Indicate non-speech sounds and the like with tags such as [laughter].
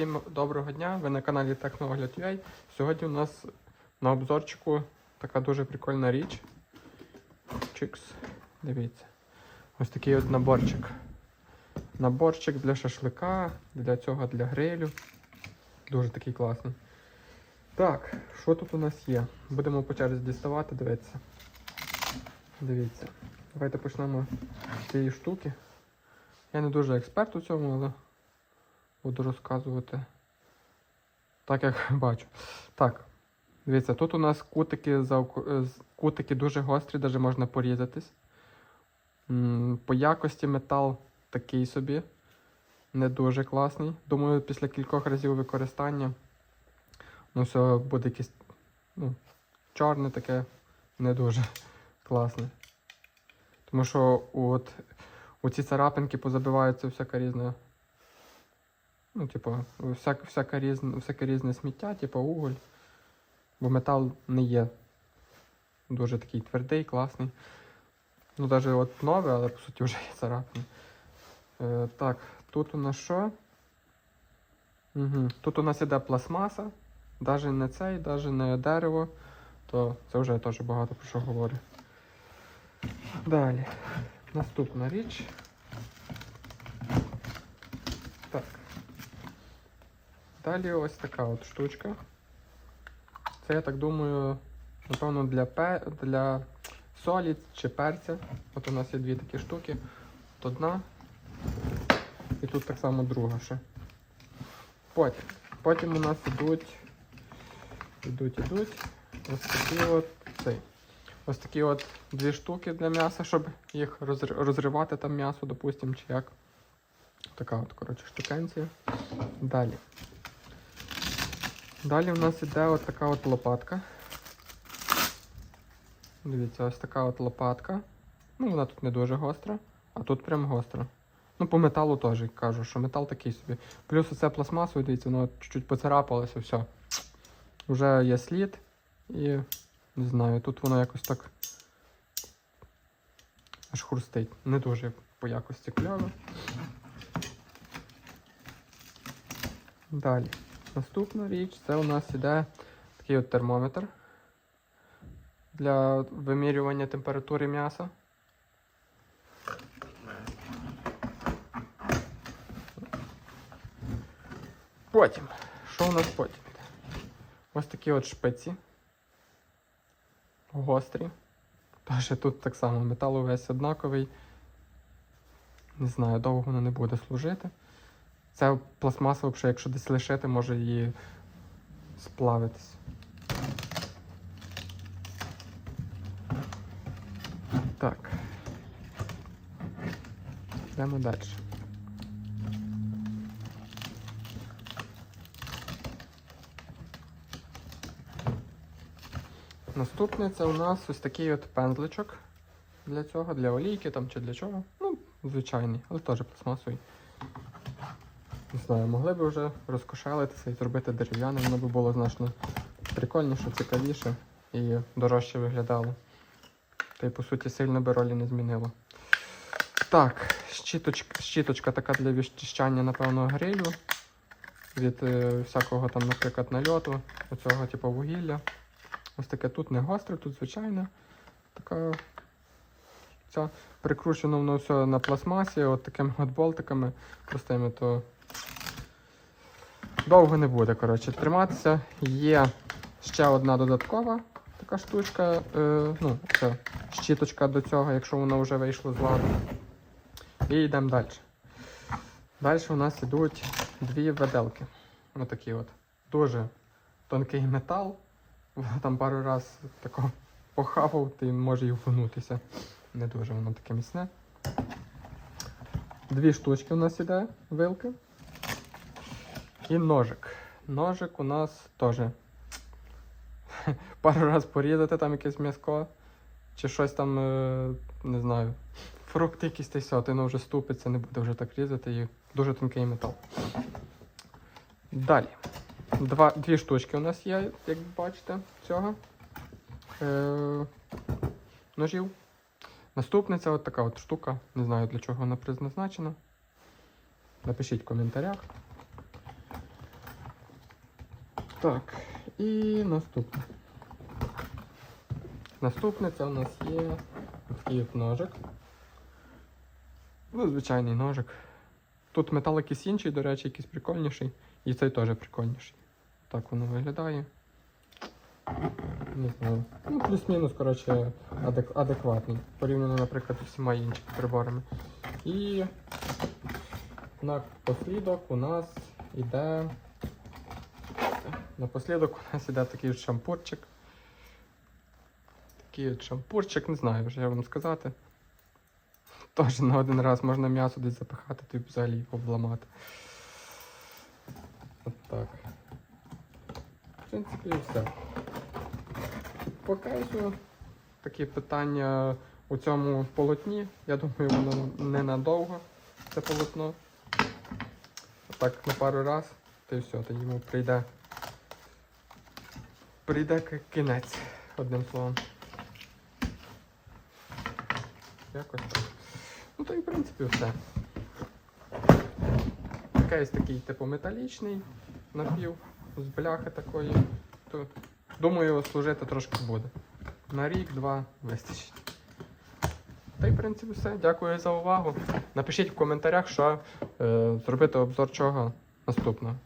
Всім доброго дня! Ви на каналі Техноогляд.ua. Сьогодні у нас на обзорчику така дуже прикольна річ. Чикс. Дивіться. Ось такий от наборчик. Наборчик для шашлика, для цього для грилю. Дуже такий класний. Так, що тут у нас є? Будемо по черзі діставати, дивитися. Дивіться. Давайте почнемо з цієї штуки. Я не дуже експерт у цьому, але буду розказувати так, як [laughs] бачу. Так, дивіться, тут у нас кутики, е, кутики дуже гострі, навіть можна порізатись. По якості метал такий собі. Не дуже класний. Думаю, після кількох разів використання ну, все буде якесь ну, чорне таке, не дуже [laughs] класне. Тому що от, у царапинки позабиваються всяка різна Ну, типу, всяк, всяке, різне, всяке різне сміття, типу уголь. Бо метал не є дуже такий твердий, класний. Ну, навіть от нове, але по суті вже є царапини. Е, так, тут у нас що? Угу. Тут у нас іде пластмаса, навіть не цей, навіть не дерево, то це вже теж багато про що говорю. Далі. Наступна річ. Далі ось така от штучка. Це, я так думаю, напевно, для пе... для солі чи перця. От у нас є дві такі штуки. От одна. І тут так само друга ще. Потім. Потім у нас ідуть. Ідуть, ідуть. Ось такі от цей. Ось такі от дві штуки для м'яса, щоб їх розривати там м'ясо, допустимо, чи як. Така от, коротше, штукенція. Далі. Далі в нас іде от така от лопатка. Дивіться, ось така от лопатка. Ну, вона тут не дуже гостра, а тут прям гостра. Ну, по металу теж кажу, що метал такий собі. Плюс оце пластмасове, дивіться, воно чуть-чуть поцарапалося, все. Вже є слід і не знаю, тут воно якось так аж хрустить. Не дуже по якості кльово. Далі. Наступна річ це у нас іде такий от термометр для вимірювання температури м'яса. Потім. Що у нас потім? Ось такі от шпиці. Гострі. Тож тут так само метал увесь однаковий. Не знаю, довго воно не буде служити. Це пластмаса, взагалі, якщо десь лишити, може її сплавитись. Так. Йдемо далі. Наступне це у нас ось такий от пензличок для цього, для олійки там чи для чого. Ну, звичайний, але теж пластмасовий. Не знаю, могли б вже розкошелитися і зробити дерев'яне, воно б було значно прикольніше, цікавіше і дорожче виглядало. Та й по суті сильно би ролі не змінило. Так, щіточка, щіточка така для відчищання, напевно, грилю. Від е, всякого там, наприклад, нальоту, оцього типу вугілля. Ось таке тут не гостре, тут звичайне. Така ця прикручено воно все на пластмасі, от такими от болтиками простими, то довго не буде, коротше, триматися. Є ще одна додаткова така штучка, е, ну, це щіточка до цього, якщо воно вже вийшло з ладу. І йдемо далі. Далі у нас йдуть дві веделки. Отакі от. Дуже тонкий метал. Воно там пару раз тако похавав, ти може і вгнутися. Не дуже воно таке міцне. Дві штучки у нас іде, вилки. І ножик. Ножик у нас теж. [laughs] Пару раз порізати там якесь м'яско. Чи щось там, е, не знаю, фрукти якісь та все, воно вже ступиться, не буде вже так різати і дуже тонкий метал. Далі. Два, дві штучки у нас є, як бачите, цього. Е, ножів. Наступне це от така от штука. Не знаю для чого вона призначена. Напишіть в коментарях. Так, і наступне. Наступне це у нас є такий ножик. Ну, звичайний ножик. Тут метал якийсь інший, до речі, якийсь прикольніший. І цей теж прикольніший. Так воно виглядає. Не знаю. Ну, плюс-мінус, коротше, адек- адекватний. Порівняно, наприклад, з всіма іншими приборами. І напослідок у нас іде. Напослідок у нас іде такий шампурчик. Такий шампурчик, не знаю вже як вам сказати. Теж на один раз можна м'ясо десь запихати, то й взагалі його обламати. От так. В принципі, і все. По кейсу такі питання у цьому полотні. Я думаю, воно ненадовго, це полотно. Так, на пару раз, та й все, тоді йому прийде. Прийде кінець, одним словом. Якось так. Ну то і в принципі все. Кейс такий, типу, металічний, напів, з бляхи такої. То, думаю, служити трошки буде. На рік-два вистачить. Та й в принципі все. Дякую за увагу. Напишіть в коментарях, що е, зробити обзор чого наступного.